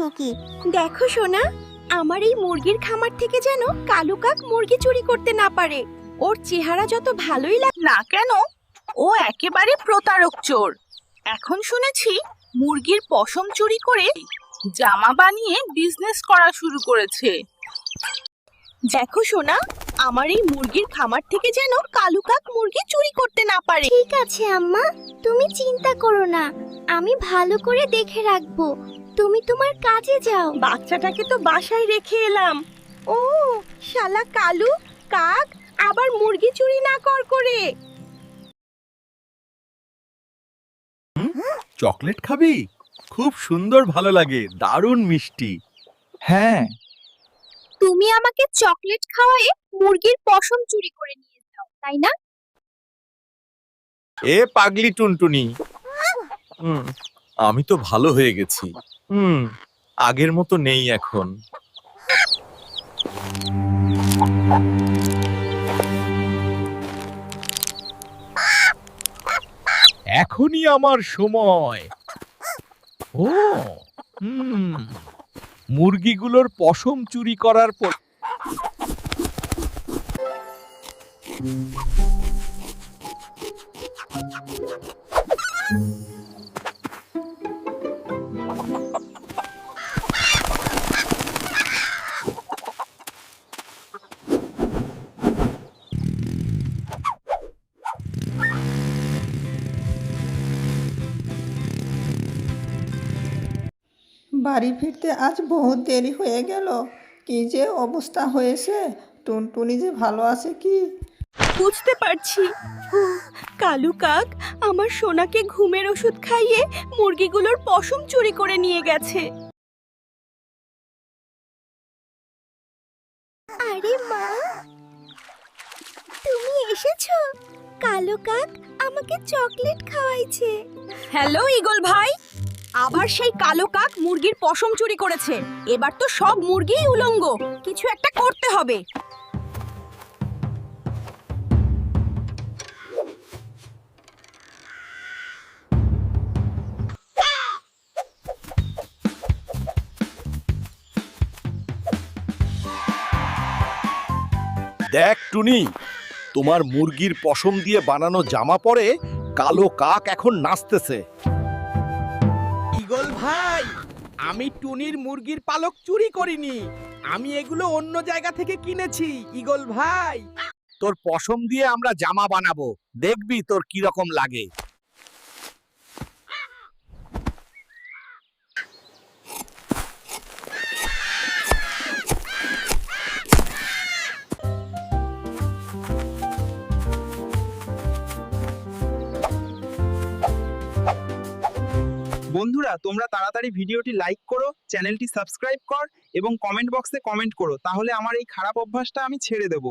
ওকে দেখো সোনা আমার এই মুরগির খামার থেকে যেন কালু কাক মুরগি চুরি করতে না পারে। ওর চেহারা যত ভালোই লাগে না কেন? ও একেবারে প্রতারক চোর। এখন শুনেছি মুরগির পশম চুরি করে জামা বানিয়ে বিজনেস করা শুরু করেছে। দেখো সোনা আমার এই মুরগির খামার থেকে যেন কালু কাক মুরগি চুরি করতে না পারে। ঠিক আছে আম্মা। তুমি চিন্তা করো না। আমি ভালো করে দেখে রাখব। তুমি তোমার কাজে যাও। বাচ্চাটাকে তো বাসায় রেখে এলাম। ও শালা কালু কাক আবার মুরগি চুরি না কর করে। চকলেট খাবি? খুব সুন্দর ভালো লাগে দারুণ মিষ্টি। হ্যাঁ। তুমি আমাকে চকলেট খাওয়ায়ে মুরগির পশম চুরি করে নিয়ে যাও তাই না? এ পাগলি টুনটুনি। হুম আমি তো ভালো হয়ে গেছি। হুম। আগের মতো নেই এখন। এখনই আমার সময়। ও হুম। মুরগিগুলোর পশম চুরি করার পর বাড়ি ফিরতে আজ বহুত দেরি হয়ে গেল। কি যে অবস্থা হয়েছে? টুনটুনি যে ভালো আছে কি? বুঝতে পারছি। কালু কাক আমার সোনাকে ঘুমের ওষুধ খাইয়ে মুরগিগুলোর পশম চুরি করে নিয়ে গেছে। আরে মা তুমি এসেছ? কালো কাক আমাকে চকলেট খাওয়াইছে। হ্যালো ইগল ভাই। আবার সেই কালো কাক মুরগির পশম চুরি করেছে। এবার তো সব মুরগিই উলঙ্গ। কিছু একটা করতে হবে। দেখ, টুনি, তোমার মুরগির পশম দিয়ে বানানো জামা পরে কালো কাক এখন নাচতেছে। ইগল ভাই, আমি টুনির মুরগির পালক চুরি করিনি। আমি এগুলো অন্য জায়গা থেকে কিনেছি, ঈগল ভাই। তোর পশম দিয়ে আমরা জামা বানাবো। দেখবি তোর কি রকম লাগে। বন্ধুরা, তোমরা তাড়াতাড়ি ভিডিওটি লাইক করো চ্যানেলটি সাবস্ক্রাইব কর এবং কমেন্ট বক্সে কমেন্ট করো, তাহলে আমার এই খারাপ অভ্যাসটা আমি ছেড়ে দেবো।